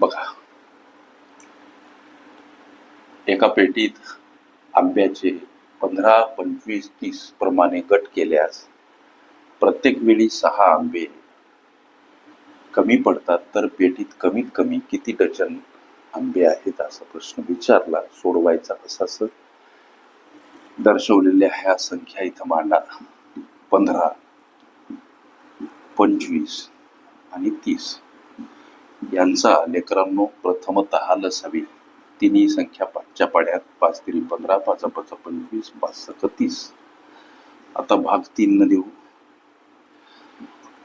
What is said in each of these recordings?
बघा. एका पेटीत आंब्याचे पंधरा पंचवीस तीस प्रमाणे गट केल्यास प्रत्येक वेळी सहा आंबे कमी पडतात तर पेटीत कमीत कमी किती डझन आंबे आहेत असा प्रश्न विचारला सोडवायचा असाच दर्शवलेल्या ह्या संख्या इथं मांडा. पंधरा पंचवीस आणि तीस. यांचा लेकरांनो प्रथमतः लसावी तिन्ही संख्या पाचच्या पाड्यात. पाच तिरी पंधरा पाच पाच पंचवीस पाच सक तीस आता भाग तीन न देऊ.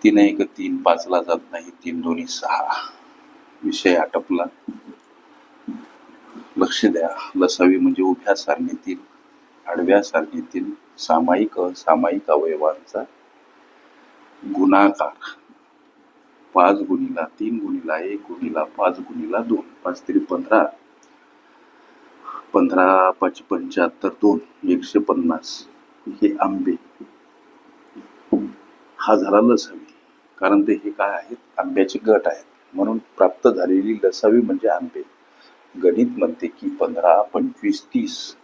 तीन एक तीन पाचला जात नाही. तीन दोन्ही सहा. विषय आटपला. लक्ष द्या. लसावी म्हणजे उभ्या सारणीतील आडव्या सारणीतील सामायिक असामायिक अवयवांचा गुणाकार. पाच गुणिला तीन गुणिला एक गुणिला पाच गुणिला दोन पाच तरी पंधरा. पंधरा पाच पंच्याहत्तर दोन एकशे पन्नास. हे आंबे. हा झाला लसावी. कारण ते हे काय आहेत? आंब्याचे गट आहेत. म्हणून प्राप्त झालेली लसावी म्हणजे आंबे. गणित म्हणते की पंधरा पंचवीस तीस.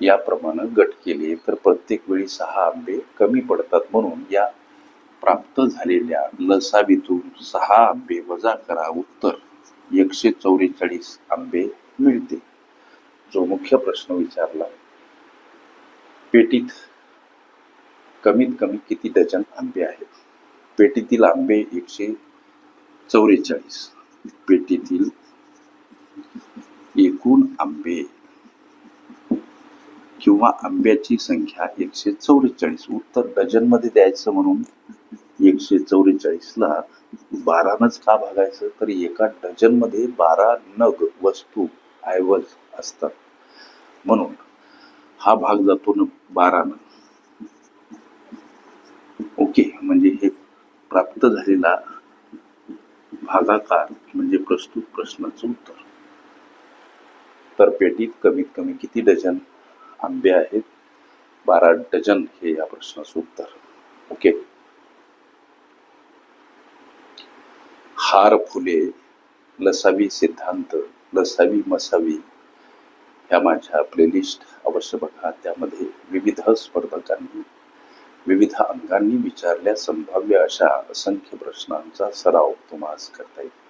याप्रमाणे गट केले तर प्रत्येक वेळी सहा आंबे कमी पडतात म्हणून या प्राप्त झालेल्या लसावीतून सहा आंबे वजा करा. उत्तर एकशे चौवेचाळीस आंबे मिळते. जो मुख्य प्रश्न विचारला पेटीत कमीत कमी किती डझन आंबे आहेत? पेटीतील आंबे एकशे चौवेचाळीस पेटीतील एकूण आंबे किंवा आंब्याची संख्या एकशे चौवेचाळीस उत्तर डझनमध्ये द्यायचं म्हणून एकशे चौवेचाळीसला बारानच का भागायचं तर एका डझनमध्ये बारा नग वस्तू ऐवज असतात. म्हणून हा भाग जातो ना बारानं. ओके म्हणजे हे प्राप्त झालेला भागाकार म्हणजे प्रस्तुत प्रश्नाचं उत्तर. तर पेटीत कमीत कमी किती डझन आंबे आहेत? बारा डझन हे या प्रश्नाचं उत्तर. ओके. हार फुले लसावी सिद्धांत लसावी मसावी ह्या माझ्या प्लेलिस्ट अवश्य बघा. त्यामध्ये विविध स्पर्धकांनी विविध अंगांनी विचारल्या संभाव्य अशा असंख्य प्रश्नांचा सराव तुम्हाला करता येईल.